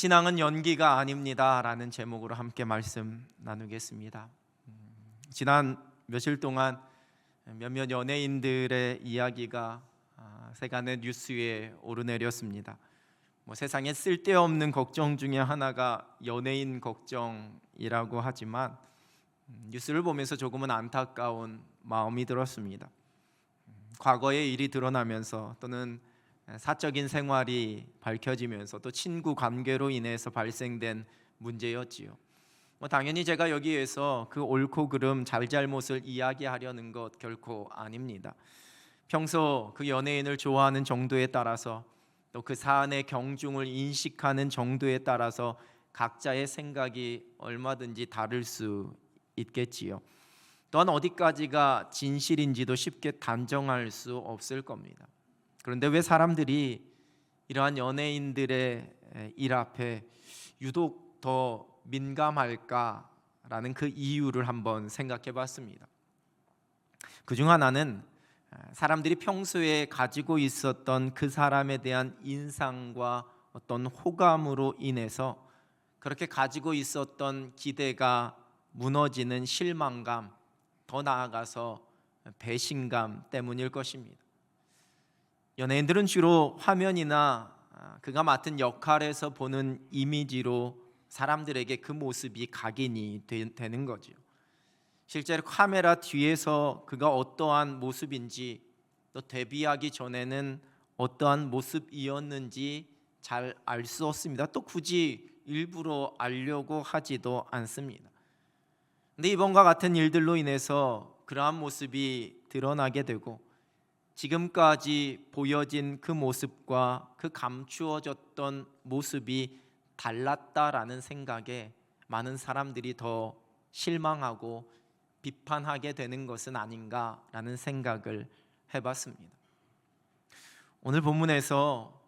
신앙은 연기가 아닙니다라는 제목으로 함께 말씀 나누겠습니다. 음, 지난 며칠 동안 몇몇 연예인들의 이야기가 아, 세간의 뉴스 위에 오르내렸습니다. 뭐 세상에 쓸데없는 걱정 중에 하나가 연예인 걱정이라고 하지만 음, 뉴스를 보면서 조금은 안타까운 마음이 들었습니다. 음, 과거의 일이 드러나면서 또는 사적인 생활이 밝혀지면서 또 친구 관계로 인해서 발생된 문제였지요. 뭐 당연히 제가 여기에서 그 옳고 그름 잘잘못을 이야기하려는 것 결코 아닙니다. 평소 그 연예인을 좋아하는 정도에 따라서 또 그 사안의 경중을 인식하는 정도에 따라서 각자의 생각이 얼마든지 다를 수 있겠지요. 또한 어디까지가 진실인지도 쉽게 단정할 수 없을 겁니다. 그런데 왜 사람들이 이러한 연예인들의 일 앞에 유독 더 민감할까라는 그 이유를 한번 생각해 봤습니다. 그 중 하나는 사람들이 평소에 가지고 있었던 그 사람에 대한 인상과 어떤 호감으로 인해서 그렇게 가지고 있었던 기대가 무너지는 실망감, 더 나아가서 배신감 때문일 것입니다. 연예인들은 주로 화면이나 아, 그가 맡은 역할에서 보는 이미지로 사람들에게 그 모습이 각인이 되, 는 거죠. 실제로 카메라 뒤에서 그가 어떠한 모습인지 또 데뷔하기 전에는 어떠한 모습이었는지 잘 알 수 없습니다. 또 굳이 일부러 알려고 하지도 않습니다. 근데 이번과 같은 일들로 인해서 그러한 모습이 드러나게 되고 지금까지 보여진 그 모습과 그 감추어졌던 모습이 달랐다라는 생각에 많은 사람들이 더 실망하고 비판하게 되는 것은 아닌가라는 생각을 해봤습니다. 오늘 본문에서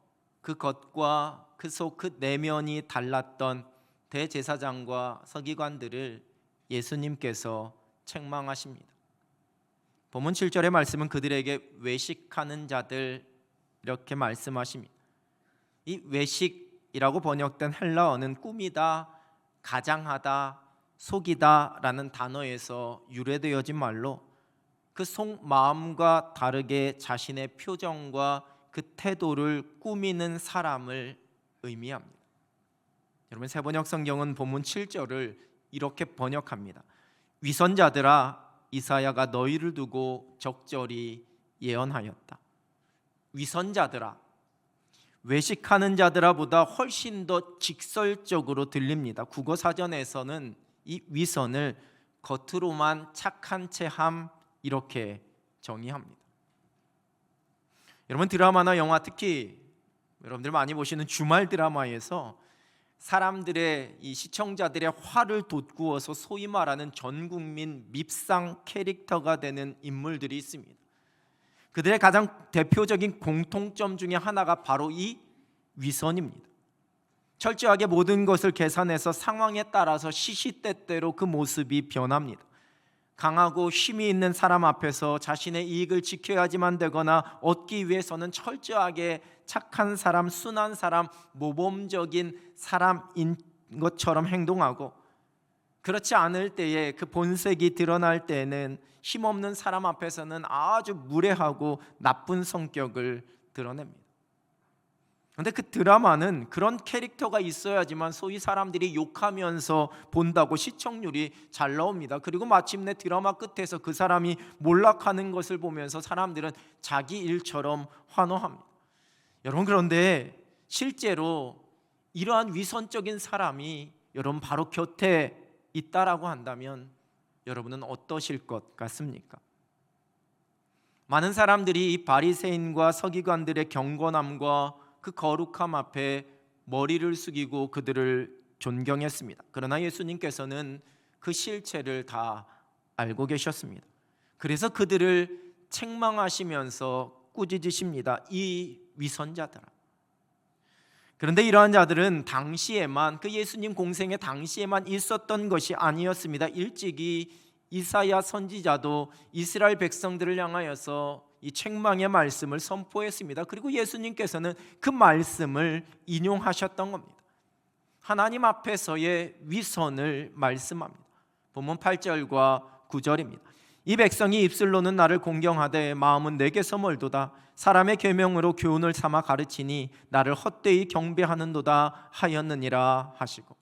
그 겉과 그 속 그 내면이 달랐던 대제사장과 서기관들을 예수님께서 책망하십니다. 본문 7절의 말씀은 그들에게 외식하는 자들 이렇게 말씀하십니다. 이 외식이라고 번역된 헬라어는 꿈이다, 가장하다, 속이다라는 단어에서 유래되어진 말로 그 속 마음과 다르게 자신의 표정과 그 태도를 꾸미는 사람을 의미합니다. 여러분 세번역 성경은 본문 7절을 이렇게 번역합니다. 위선자들아 이사야가 너희를 두고 적절히 예언하였다. 위선자들아 외식하는 자들아보다 훨씬 더 직설적으로 들립니다. 국어 사전에서는 이 위선을 겉으로만 착한 체함 이렇게 정의합니다. 여러분 드라마나 영화 특히 여러분들 많이 보시는 주말 드라마에서 사람들의 이 시청자들의 화를 돋구어서 소위 말하는 전 국민 밉상 캐릭터가 되는 인물들이 있습니다. 그들의 가장 대표적인 공통점 중에 하나가 바로 이 위선입니다. 철저하게 모든 것을 계산해서 상황에 따라서 시시때때로 그 모습이 변합니다. 강하고 힘이 있는 사람 앞에서 자신의 이익을 지켜야지만 되거나 얻기 위해서는 철저하게 착한 사람, 순한 사람, 모범적인 사람인 것처럼 행동하고 그렇지 않을 때에 그 본색이 드러날 때에는 힘없는 사람 앞에서는 아주 무례하고 나쁜 성격을 드러냅니다. 근데 그 드라마는 그런 캐릭터가 있어야지만 소위 사람들이 욕하면서 본다고 시청률이 잘 나옵니다. 그리고 마침내 드라마 끝에서 그 사람이 몰락하는 것을 보면서 사람들은 자기 일처럼 환호합니다. 여러분 그런데 실제로 이러한 위선적인 사람이 여러분 바로 곁에 있다라고 한다면 여러분은 어떠실 것 같습니까? 많은 사람들이 이 바리새인과 서기관들의 경건함과 그 거룩함 앞에 머리를 숙이고 그들을 존경했습니다. 그러나 예수님께서는 그 실체를 다 알고 계셨습니다. 그래서 그들을 책망하시면서 꾸짖으십니다. 이 위선자들아. 그런데 이러한 자들은 당시에만 그 예수님 공생의 당시에만 있었던 것이 아니었습니다. 일찍이 이사야 선지자도 이스라엘 백성들을 향하여서 이 책망의 말씀을 선포했습니다. 그리고 예수님께서는 그 말씀을 인용하셨던 겁니다. 하나님 앞에서의 위선을 말씀합니다. 본문 8절과 9절입니다. 이 백성이 입술로는 나를 공경하되 마음은 내게서 멀도다 사람의 계명으로 교훈을 삼아 가르치니 나를 헛되이 경배하는도다 하였느니라 하시고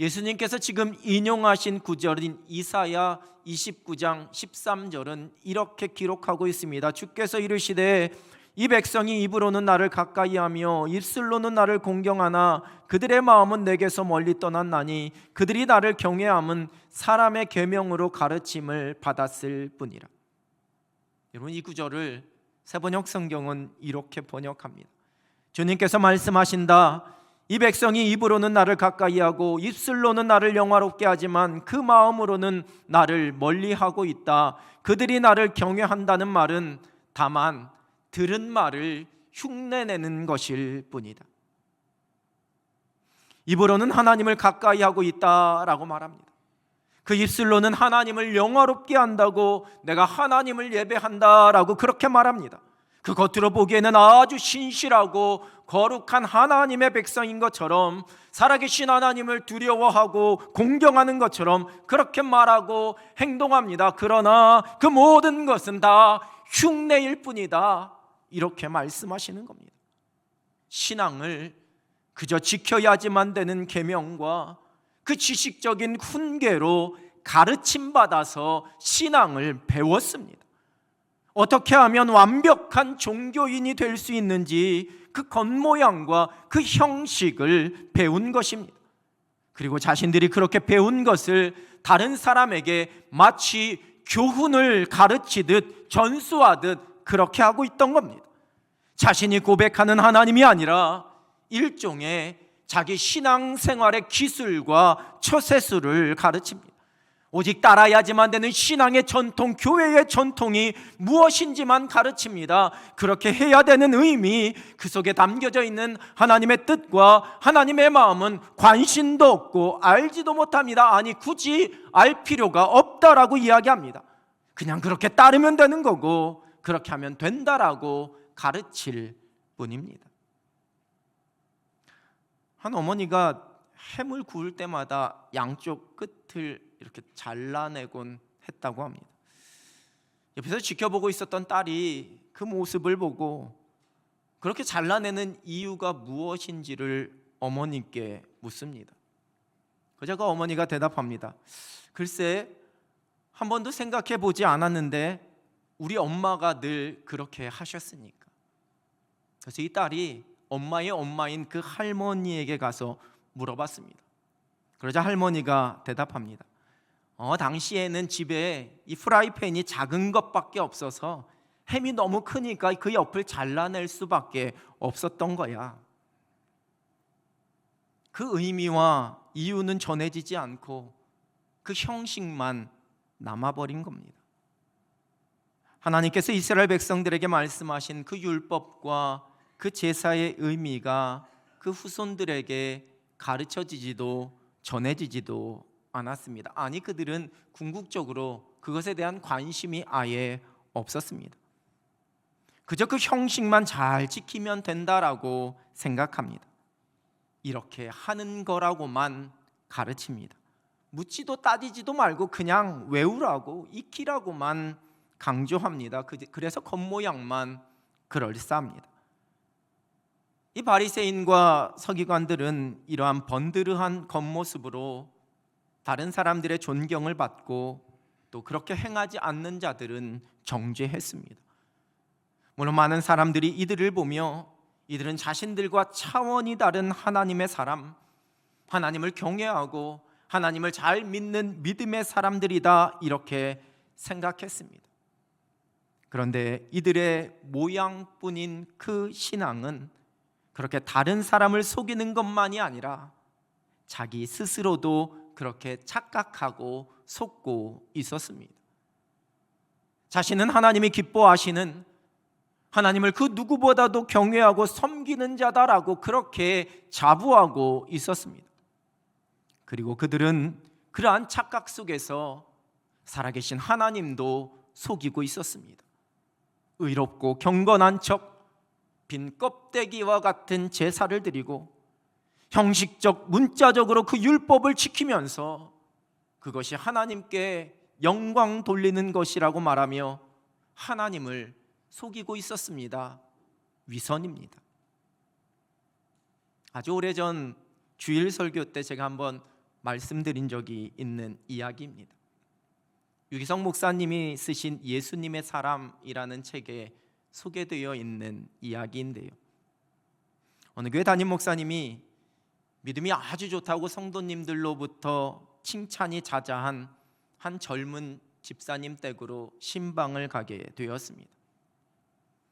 예수님께서 지금 인용하신 구절인 이사야 29장 13절은 이렇게 기록하고 있습니다. 주께서 이르시되 이 백성이 입으로는 나를 가까이하며 입술로는 나를 공경하나 그들의 마음은 내게서 멀리 떠났나니 그들이 나를 경외함은 사람의 계명으로 가르침을 받았을 뿐이라. 여러분 이 구절을 세번역 성경은 이렇게 번역합니다. 주님께서 말씀하신다. 이 백성이 입으로는 나를 가까이하고 입술로는 나를 영화롭게 하지만 그 마음으로는 나를 멀리하고 있다. 그들이 나를 경외한다는 말은 다만 들은 말을 흉내내는 것일 뿐이다. 입으로는 하나님을 가까이 하고 있다라고 말합니다. 그 입술로는 하나님을 영화롭게 한다고 내가 하나님을 예배한다라고 그렇게 말합니다. 그 겉으로 보기에는 아주 신실하고 거룩한 하나님의 백성인 것처럼 살아계신 하나님을 두려워하고 공경하는 것처럼 그렇게 말하고 행동합니다. 그러나 그 모든 것은 다 흉내일 뿐이다. 이렇게 말씀하시는 겁니다. 신앙을 그저 지켜야지만 되는 계명과 그 지식적인 훈계로 가르침 받아서 신앙을 배웠습니다. 어떻게 하면 완벽한 종교인이 될 수 있는지 그 겉모양과 그 형식을 배운 것입니다. 그리고 자신들이 그렇게 배운 것을 다른 사람에게 마치 교훈을 가르치듯 전수하듯 그렇게 하고 있던 겁니다. 자신이 고백하는 하나님이 아니라 일종의 자기 신앙생활의 기술과 처세술을 가르칩니다. 오직 따라야지만 되는 신앙의 전통, 교회의 전통이 무엇인지만 가르칩니다. 그렇게 해야 되는 의미, 그 속에 담겨져 있는 하나님의 뜻과 하나님의 마음은 관심도 없고 알지도 못합니다. 아니, 굳이 알 필요가 없다라고 이야기합니다. 그냥 그렇게 따르면 되는 거고, 그렇게 하면 된다라고 가르칠 뿐입니다. 한 어머니가 햄을 구울 때마다 양쪽 끝을 이렇게 잘라내곤 했다고 합니다. 옆에서 지켜보고 있었던 딸이 그 모습을 보고 그렇게 잘라내는 이유가 무엇인지를 어머니께 묻습니다. 그자가 어머니가 대답합니다. 글쎄 한 번도 생각해 보지 않았는데 우리 엄마가 늘 그렇게 하셨으니까. 그래서 이 딸이 엄마의 엄마인 그 할머니에게 가서 물어봤습니다. 그러자 할머니가 대답합니다. 어, 당시에는 집에 이 프라이팬이 작은 것밖에 없어서 햄이 너무 크니까 그 옆을 잘라낼 수밖에 없었던 거야. 그 의미와 이유는 전해지지 않고 그 형식만 남아버린 겁니다. 하나님께서 이스라엘 백성들에게 말씀하신 그 율법과 그 제사의 의미가 그 후손들에게 가르쳐지지도 전해지지도 않았습니다. 아니 그들은 궁극적으로 그것에 대한 관심이 아예 없었습니다. 그저 그 형식만 잘 지키면 된다라고 생각합니다. 이렇게 하는 거라고만 가르칩니다. 묻지도 따지지도 말고 그냥 외우라고 익히라고만 강조합니다. 그래서 겉모양만 그럴싸합니다. 이 바리새인과 서기관들은 이러한 번드르한 겉모습으로 다른 사람들의 존경을 받고 또 그렇게 행하지 않는 자들은 정죄했습니다. 물론 많은 사람들이 이들을 보며 이들은 자신들과 차원이 다른 하나님의 사람, 하나님을 경외하고 하나님을 잘 믿는 믿음의 사람들이다 이렇게 생각했습니다. 그런데 이들의 모양뿐인 그 신앙은 그렇게 다른 사람을 속이는 것만이 아니라 자기 스스로도 그렇게 착각하고 속고 있었습니다. 자신은 하나님이 기뻐하시는 하나님을 그 누구보다도 경외하고 섬기는 자다라고 그렇게 자부하고 있었습니다. 그리고 그들은 그러한 착각 속에서 살아계신 하나님도 속이고 있었습니다. 의롭고 경건한 척, 빈 껍데기와 같은 제사를 드리고 형식적 문자적으로 그 율법을 지키면서 그것이 하나님께 영광 돌리는 것이라고 말하며 하나님을 속이고 있었습니다. 위선입니다. 아주 오래전 주일 설교 때 제가 한번 말씀드린 적이 있는 이야기입니다. 유기성 목사님이 쓰신 예수님의 사람이라는 책에 소개되어 있는 이야기인데요. 어느 교회 담임 목사님이 믿음이 아주 좋다고 성도님들로부터 칭찬이 자자한 한 젊은 집사님 댁으로 신방을 가게 되었습니다.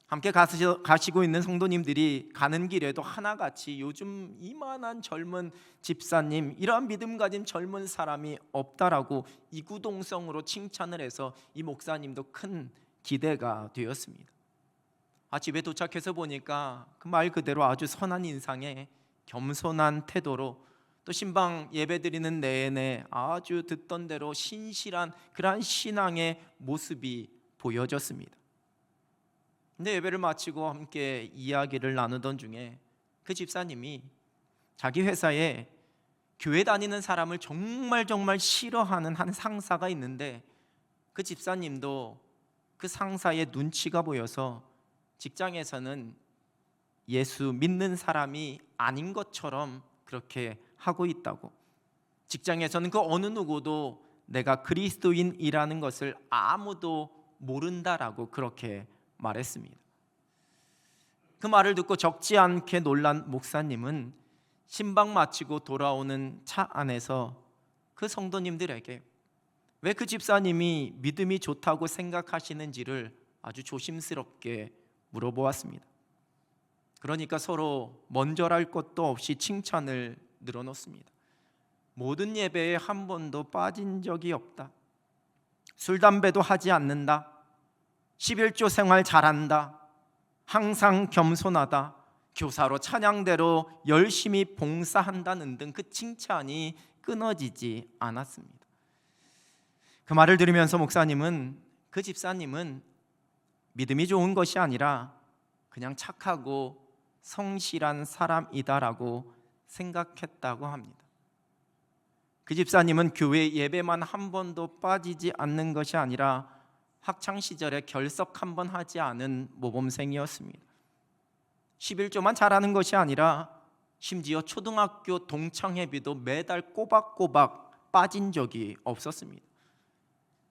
함께 가시고 있는 성도님들이 가는 길에도 하나같이 요즘 이만한 젊은 집사님 이러한 믿음 가진 젊은 사람이 없다라고 이구동성으로 칭찬을 해서 이 목사님도 큰 기대가 되었습니다. 아 집에 도착해서 보니까 그 말 그대로 아주 선한 인상에 겸손한 태도로 또 신방 예배드리는 내내 아주 듣던 대로 신실한 그러한 신앙의 모습이 보여졌습니다. 근데 예배를 마치고 함께 이야기를 나누던 중에 그 집사님이 자기 회사에 교회 다니는 사람을 정말 정말 싫어하는 한 상사가 있는데 그 집사님도 그 상사의 눈치가 보여서 직장에서는 예수 믿는 사람이 아닌 것처럼 그렇게 하고 있다고. 직장에서는 그 어느 누구도 내가 그리스도인이라는 것을 아무도 모른다라고 그렇게 말했습니다. 그 말을 듣고 적지 않게 놀란 목사님은 신방 마치고 돌아오는 차 안에서 그 성도님들에게 왜 그 집사님이 믿음이 좋다고 생각하시는지를 아주 조심스럽게 물어보았습니다. 그러니까 서로 먼저랄 것도 없이 칭찬을 늘어놓습니다. 모든 예배에 한 번도 빠진 적이 없다. 술 담배도 하지 않는다. 11조 생활 잘한다. 항상 겸손하다. 교사로 찬양대로 열심히 봉사한다는 등 그 칭찬이 끊어지지 않았습니다. 그 말을 들으면서 목사님은 그 집사님은 믿음이 좋은 것이 아니라 그냥 착하고 성실한 사람이다라고 생각했다고 합니다. 그 집사님은 교회 예배만 한 번도 빠지지 않는 것이 아니라 학창 시절에 결석 한 번 하지 않은 모범생이었습니다. 11조만 잘하는 것이 아니라 심지어 초등학교 동창회비도 매달 꼬박꼬박 빠진 적이 없었습니다.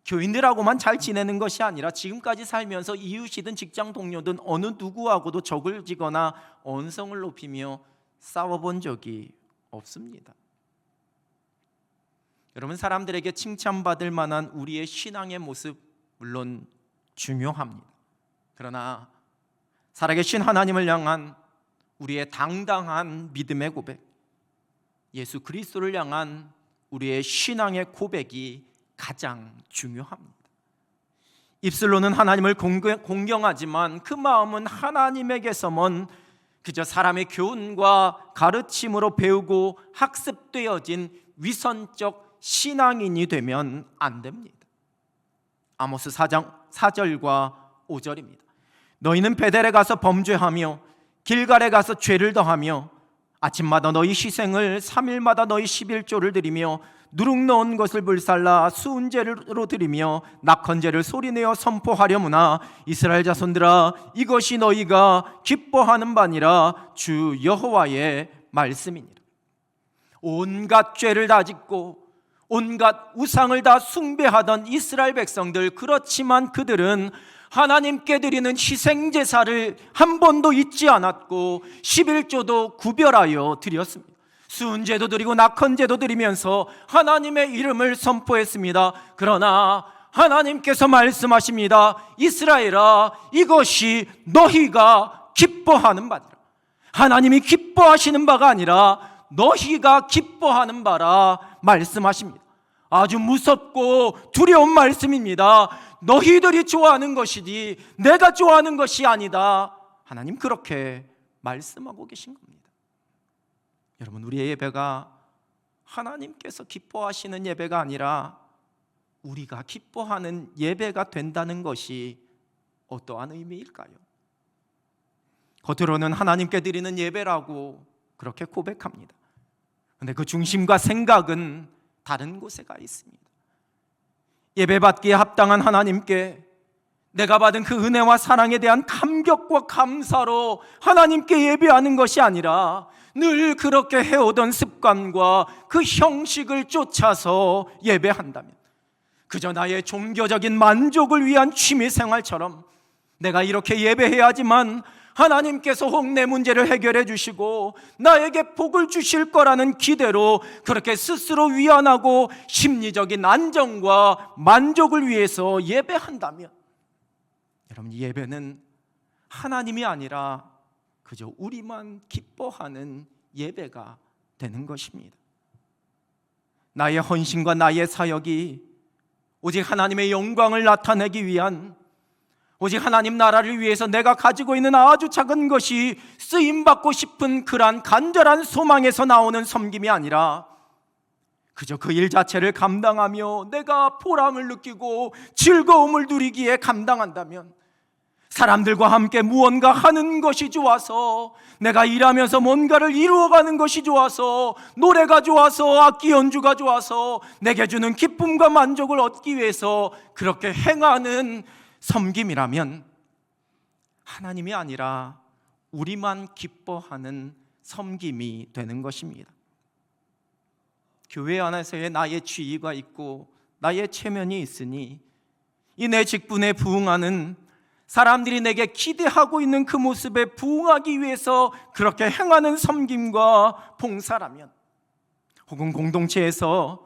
교인들하고만 잘 지내는 것이 아니라 지금까지 살면서 이웃이든 직장 동료든 어느 누구하고도 적을 지거나 언성을 높이며 싸워본 적이 없습니다. 여러분 사람들에게 칭찬받을 만한 우리의 신앙의 모습 물론 중요합니다. 그러나 살아계신 하나님을 향한 우리의 당당한 믿음의 고백, 예수 그리스도를 향한 우리의 신앙의 고백이 가장 중요합니다. 입술로는 하나님을 공경하지만 그 마음은 하나님에게서먼 그저 사람의 교훈과 가르침으로 배우고 학습되어진 위선적 신앙인이 되면 안 됩니다. 아모스 4장 4절과 5절입니다. 너희는 베델에 가서 범죄하며 길갈에 가서 죄를 더하며 아침마다 너희 희생을 3일마다 너희 11조를 드리며 누룩 넣은 것을 불살라 수은제로 드리며 낙헌제를 소리내어 선포하려무나 이스라엘 자손들아 이것이 너희가 기뻐하는 바니라 주 여호와의 말씀이니라 온갖 죄를 다 짓고 온갖 우상을 다 숭배하던 이스라엘 백성들 그렇지만 그들은 하나님께 드리는 희생 제사를 한 번도 잊지 않았고 11조도 구별하여 드렸습니다. 수은제도 드리고 낙헌제도 드리면서 하나님의 이름을 선포했습니다. 그러나 하나님께서 말씀하십니다. 이스라엘아, 이것이 너희가 기뻐하는 바니라. 하나님이 기뻐하시는 바가 아니라 너희가 기뻐하는 바라 말씀하십니다. 아주 무섭고 두려운 말씀입니다. 너희들이 좋아하는 것이지 내가 좋아하는 것이 아니다. 하나님 그렇게 말씀하고 계신 겁니다. 여러분 우리의 예배가 하나님께서 기뻐하시는 예배가 아니라 우리가 기뻐하는 예배가 된다는 것이 어떠한 의미일까요? 겉으로는 하나님께 드리는 예배라고 그렇게 고백합니다. 근데 그 중심과 생각은 다른 곳에 가 있습니다. 예배받기에 합당한 하나님께 내가 받은 그 은혜와 사랑에 대한 감격과 감사로 하나님께 예배하는 것이 아니라 늘 그렇게 해오던 습관과 그 형식을 쫓아서 예배한다면 그저 나의 종교적인 만족을 위한 취미 생활처럼 내가 이렇게 예배해야지만 하나님께서 혹 내 문제를 해결해 주시고 나에게 복을 주실 거라는 기대로 그렇게 스스로 위안하고 심리적인 안정과 만족을 위해서 예배한다면 여러분 예배는 하나님이 아니라 그저 우리만 기뻐하는 예배가 되는 것입니다. 나의 헌신과 나의 사역이 오직 하나님의 영광을 나타내기 위한 오직 하나님 나라를 위해서 내가 가지고 있는 아주 작은 것이 쓰임 받고 싶은 그러한 간절한 소망에서 나오는 섬김이 아니라 그저 그 일 자체를 감당하며 내가 보람을 느끼고 즐거움을 누리기에 감당한다면 사람들과 함께 무언가 하는 것이 좋아서 내가 일하면서 뭔가를 이루어가는 것이 좋아서 노래가 좋아서 악기 연주가 좋아서 내게 주는 기쁨과 만족을 얻기 위해서 그렇게 행하는 섬김이라면 하나님이 아니라 우리만 기뻐하는 섬김이 되는 것입니다. 교회 안에서의 나의 지위가 있고 나의 체면이 있으니 이 내 직분에 부응하는 사람들이 내게 기대하고 있는 그 모습에 부응하기 위해서 그렇게 행하는 섬김과 봉사라면 혹은 공동체에서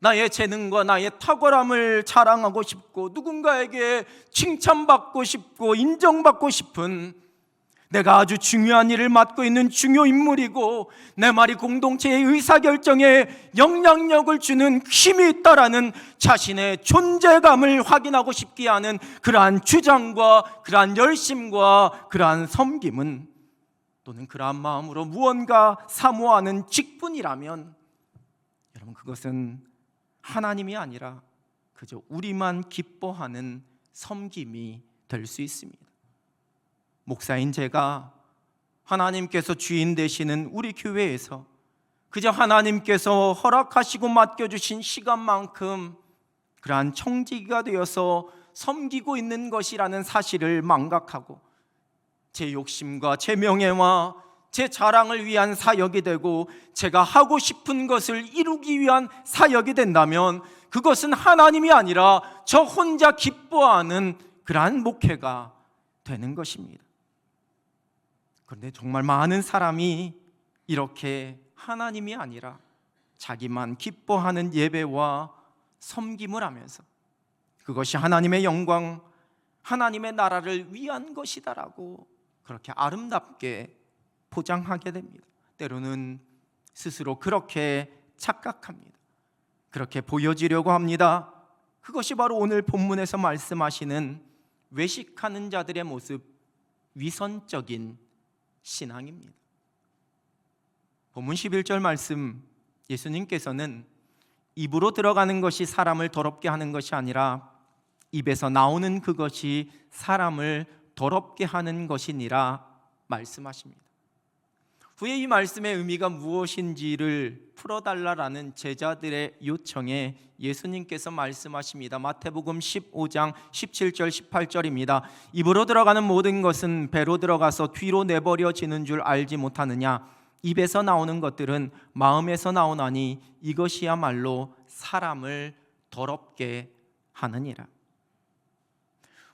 나의 재능과 나의 탁월함을 자랑하고 싶고 누군가에게 칭찬받고 싶고 인정받고 싶은 내가 아주 중요한 일을 맡고 있는 중요 인물이고 내 말이 공동체의 의사결정에 영향력을 주는 힘이 있다라는 자신의 존재감을 확인하고 싶게 하는 그러한 주장과 그러한 열심과 그러한 섬김은 또는 그러한 마음으로 무언가 사모하는 직분이라면 여러분 그것은 하나님이 아니라 그저 우리만 기뻐하는 섬김이 될 수 있습니다. 목사인 제가 하나님께서 주인 되시는 우리 교회에서 그저 하나님께서 허락하시고 맡겨주신 시간만큼 그러한 청지기가 되어서 섬기고 있는 것이라는 사실을 망각하고 제 욕심과 제 명예와 제 자랑을 위한 사역이 되고 제가 하고 싶은 것을 이루기 위한 사역이 된다면 그것은 하나님이 아니라 저 혼자 기뻐하는 그러한 목회가 되는 것입니다. 그런데 정말 많은 사람이 이렇게 하나님이 아니라 자기만 기뻐하는 예배와 섬김을 하면서 그것이 하나님의 영광, 하나님의 나라를 위한 것이다라고 그렇게 아름답게 포장하게 됩니다. 때로는 스스로 그렇게 착각합니다. 그렇게 보여지려고 합니다. 그것이 바로 오늘 본문에서 말씀하시는 외식하는 자들의 모습, 위선적인 신앙입니다. 본문 11절 말씀 예수님께서는 입으로 들어가는 것이 사람을 더럽게 하는 것이 아니라 입에서 나오는 그것이 사람을 더럽게 하는 것이니라 말씀하십니다. 후에 이 말씀의 의미가 무엇인지를 풀어달라라는 제자들의 요청에 예수님께서 말씀하십니다. 마태복음 15장 17절 18절입니다. 입으로 들어가는 모든 것은 배로 들어가서 뒤로 내버려지는 줄 알지 못하느냐? 입에서 나오는 것들은 마음에서 나오나니 이것이야말로 사람을 더럽게 하느니라.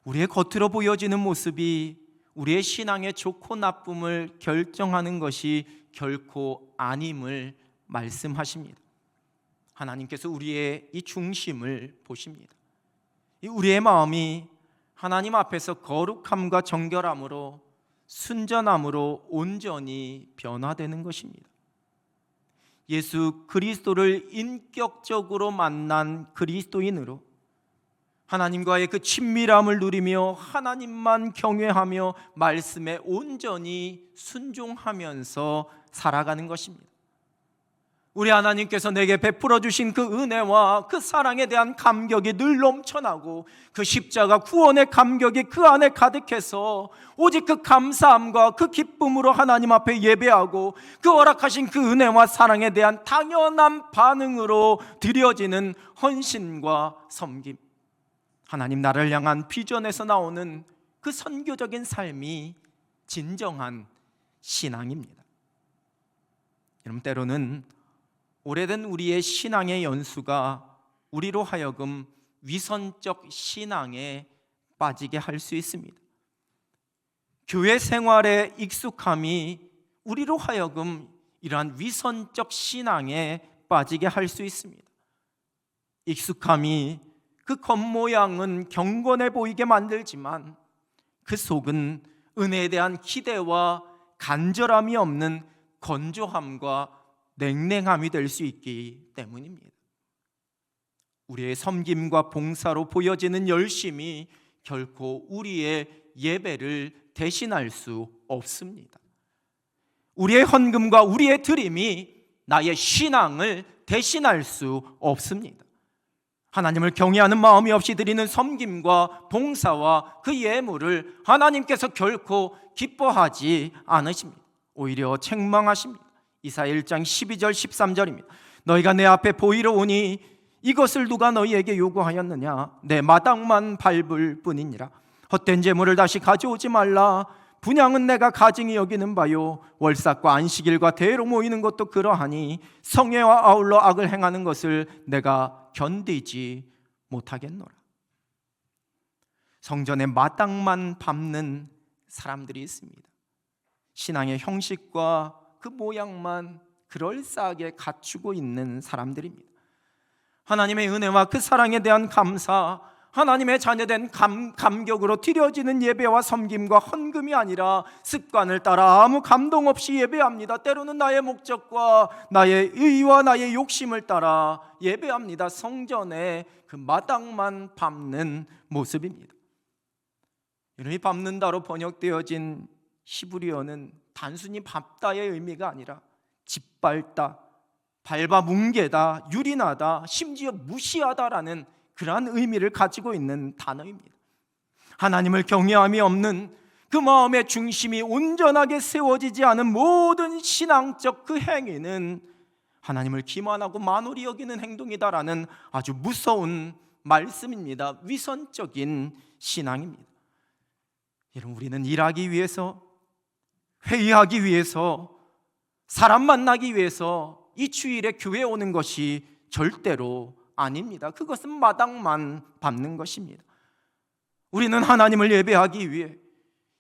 우리의 겉으로 보여지는 모습이 우리의 신앙의 좋고 나쁨을 결정하는 것이 결코 아님을 말씀하십니다. 하나님께서 우리의 이 중심을 보십니다. 우리의 마음이 하나님 앞에서 거룩함과 정결함으로 순전함으로 온전히 변화되는 것입니다. 예수 그리스도를 인격적으로 만난 그리스도인으로 하나님과의 그 친밀함을 누리며 하나님만 경외하며 말씀에 온전히 순종하면서 살아가는 것입니다. 우리 하나님께서 내게 베풀어 주신 그 은혜와 그 사랑에 대한 감격이 늘 넘쳐나고 그 십자가 구원의 감격이 그 안에 가득해서 오직 그 감사함과 그 기쁨으로 하나님 앞에 예배하고 그 허락하신 그 은혜와 사랑에 대한 당연한 반응으로 드려지는 헌신과 섬김. 하나님 나를 향한 비전에서 나오는 그 선교적인 삶이 진정한 신앙입니다. 여러분 때로는 오래된 우리의 신앙의 연수가 우리로 하여금 위선적 신앙에 빠지게 할 수 있습니다. 교회 생활의 익숙함이 우리로 하여금 이러한 위선적 신앙에 빠지게 할 수 있습니다. 익숙함이 그 겉모양은 경건해 보이게 만들지만 그 속은 은혜에 대한 기대와 간절함이 없는 건조함과 냉랭함이 될 수 있기 때문입니다. 우리의 섬김과 봉사로 보여지는 열심이 결코 우리의 예배를 대신할 수 없습니다. 우리의 헌금과 우리의 드림이 나의 신앙을 대신할 수 없습니다. 하나님을 경외하는 마음이 없이 드리는 섬김과 봉사와 그 예물을 하나님께서 결코 기뻐하지 않으십니다. 오히려 책망하십니다. 이사 1장 12절 13절입니다. 너희가 내 앞에 보이러 오니 이것을 누가 너희에게 요구하였느냐 내 마당만 밟을 뿐이니라 헛된 재물을 다시 가져오지 말라 분양은 내가 가증히 여기는 바요. 월삭과 안식일과 대로 모이는 것도 그러하니 성회와 아울러 악을 행하는 것을 내가 견디지 못하겠노라. 성전에 마당만 밟는 사람들이 있습니다. 신앙의 형식과 그 모양만 그럴싸하게 갖추고 있는 사람들입니다. 하나님의 은혜와 그 사랑에 대한 감사, 하나님의 자녀된 감, 감격으로 드려지는 예배와 섬김과 헌금이 아니라 습관을 따라 아무 감동 없이 예배합니다. 때로는 나의 목적과 나의 의와 나의 욕심을 따라 예배합니다. 성전에 그 마당만 밟는 모습입니다. 이름이 밟는다로 번역되어진 히브리어는 단순히 밟다의 의미가 아니라 짓밟다, 밟아 뭉개다, 유린하다, 심지어 무시하다라는 그러한 의미를 가지고 있는 단어입니다. 하나님을 경외함이 없는 그 마음의 중심이 온전하게 세워지지 않은 모든 신앙적 그 행위는 하나님을 기만하고 만홀히 여기는 행동이다라는 아주 무서운 말씀입니다. 위선적인 신앙입니다. 여러분 우리는 일하기 위해서 회의하기 위해서 사람 만나기 위해서 이 주일에 교회 오는 것이 절대로 아닙니다. 그것은 마당만 밟는 것입니다. 우리는 하나님을 예배하기 위해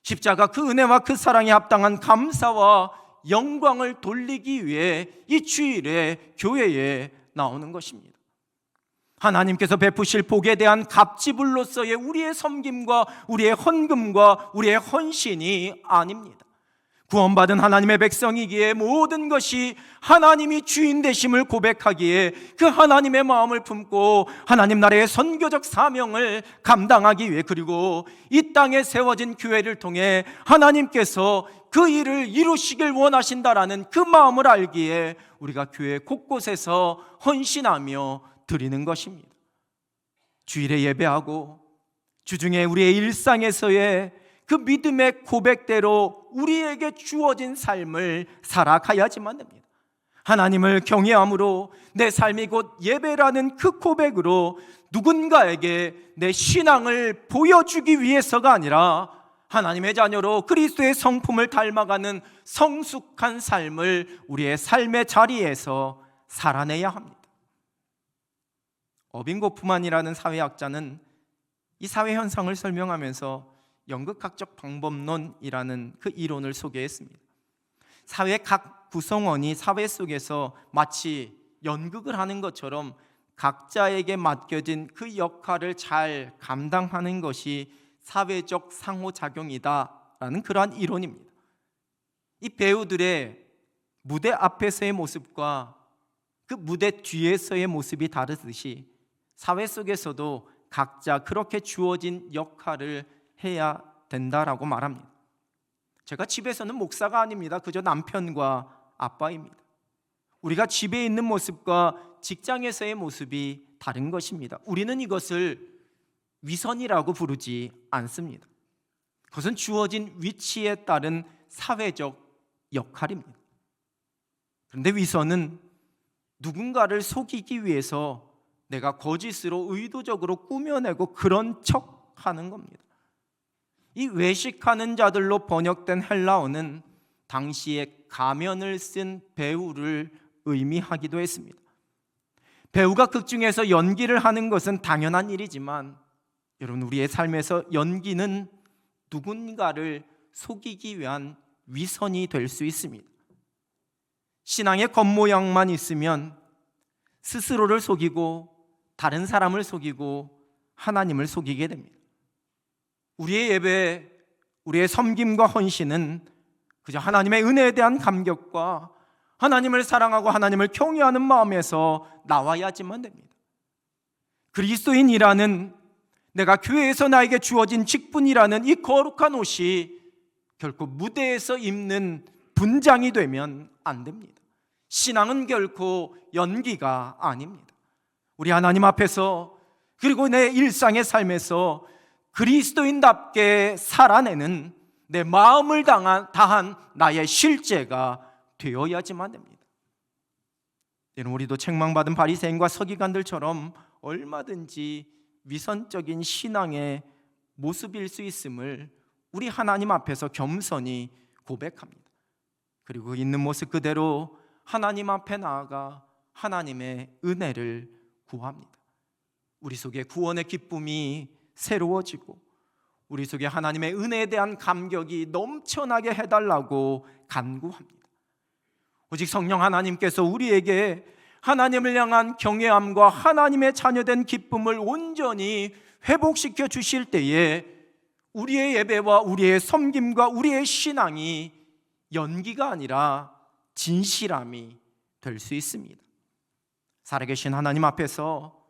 십자가 그 은혜와 그 사랑에 합당한 감사와 영광을 돌리기 위해 이 주일에 교회에 나오는 것입니다. 하나님께서 베푸실 복에 대한 갑지불로서의 우리의 섬김과 우리의 헌금과 우리의 헌신이 아닙니다. 구원받은 하나님의 백성이기에 모든 것이 하나님이 주인 되심을 고백하기에 그 하나님의 마음을 품고 하나님 나라의 선교적 사명을 감당하기 위해 그리고 이 땅에 세워진 교회를 통해 하나님께서 그 일을 이루시길 원하신다라는 그 마음을 알기에 우리가 교회 곳곳에서 헌신하며 드리는 것입니다. 주일에 예배하고 주중에 우리의 일상에서의 그 믿음의 고백대로 우리에게 주어진 삶을 살아가야지만 됩니다. 하나님을 경외함으로 내 삶이 곧 예배라는 그 고백으로 누군가에게 내 신앙을 보여주기 위해서가 아니라 하나님의 자녀로 그리스도의 성품을 닮아가는 성숙한 삶을 우리의 삶의 자리에서 살아내야 합니다. 어빙 고프만이라는 사회학자는 이 사회 현상을 설명하면서 연극학적 방법론이라는 그 이론을 소개했습니다. 사회 각 구성원이 사회 속에서 마치 연극을 하는 것처럼 각자에게 맡겨진 그 역할을 잘 감당하는 것이 사회적 상호작용이다라는 그러한 이론입니다. 이 배우들의 무대 앞에서의 모습과 그 무대 뒤에서의 모습이 다르듯이 사회 속에서도 각자 그렇게 주어진 역할을 해야 된다라고 말합니다. 제가 집에서는 목사가 아닙니다. 그저 남편과 아빠입니다. 우리가 집에 있는 모습과 직장에서의 모습이 다른 것입니다. 우리는 이것을 위선이라고 부르지 않습니다. 그것은 주어진 위치에 따른 사회적 역할입니다. 그런데 위선은 누군가를 속이기 위해서 내가 거짓으로 의도적으로 꾸며내고 그런 척 하는 겁니다. 이 외식하는 자들로 번역된 헬라어는 당시에 가면을 쓴 배우를 의미하기도 했습니다. 배우가 극 중에서 연기를 하는 것은 당연한 일이지만 여러분 우리의 삶에서 연기는 누군가를 속이기 위한 위선이 될 수 있습니다. 신앙의 겉모양만 있으면 스스로를 속이고 다른 사람을 속이고 하나님을 속이게 됩니다. 우리의 예배, 우리의 섬김과 헌신은 그저 하나님의 은혜에 대한 감격과 하나님을 사랑하고 하나님을 경외하는 마음에서 나와야지만 됩니다. 그리스도인이라는 내가 교회에서 나에게 주어진 직분이라는 이 거룩한 옷이 결코 무대에서 입는 분장이 되면 안 됩니다. 신앙은 결코 연기가 아닙니다. 우리 하나님 앞에서 그리고 내 일상의 삶에서 그리스도인답게 살아내는 내 마음을 당한, 다한 나의 실제가 되어야지만 됩니다. 여러분 우리도 책망받은 바리새인과 서기관들처럼 얼마든지 위선적인 신앙의 모습일 수 있음을 우리 하나님 앞에서 겸손히 고백합니다. 그리고 있는 모습 그대로 하나님 앞에 나아가 하나님의 은혜를 구합니다. 우리 속에 구원의 기쁨이 새로워지고 우리 속에 하나님의 은혜에 대한 감격이 넘쳐나게 해달라고 간구합니다. 오직 성령 하나님께서 우리에게 하나님을 향한 경외함과 하나님의 자녀된 기쁨을 온전히 회복시켜 주실 때에 우리의 예배와 우리의 섬김과 우리의 신앙이 연기가 아니라 진실함이 될 수 있습니다. 살아계신 하나님 앞에서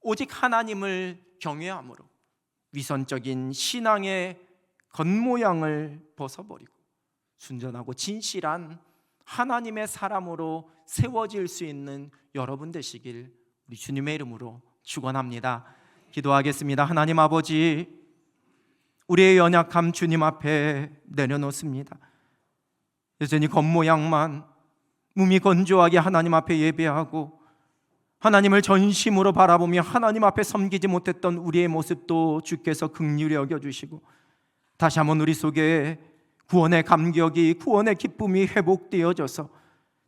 오직 하나님을 경외함으로 위선적인 신앙의 겉모양을 벗어버리고 순전하고 진실한 하나님의 사람으로 세워질 수 있는 여러분 되시길 우리 주님의 이름으로 축원합니다. 기도하겠습니다. 하나님 아버지 우리의 연약함 주님 앞에 내려놓습니다. 여전히 겉모양만 몸이 건조하게 하나님 앞에 예배하고 하나님을 전심으로 바라보며 하나님 앞에 섬기지 못했던 우리의 모습도 주께서 극률히 여겨 주시고 다시 한번 우리 속에 구원의 감격이 구원의 기쁨이 회복되어져서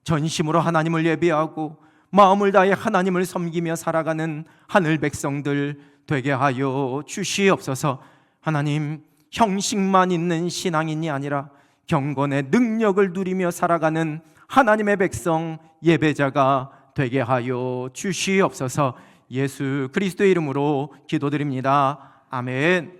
전심으로 하나님을 예배하고 마음을 다해 하나님을 섬기며 살아가는 하늘 백성들 되게 하여 주시옵소서. 하나님 형식만 있는 신앙인이 아니라 경건의 능력을 누리며 살아가는 하나님의 백성 예배자가 되게 하여 주시옵소서. 예수 그리스도의 이름으로 기도드립니다. 아멘.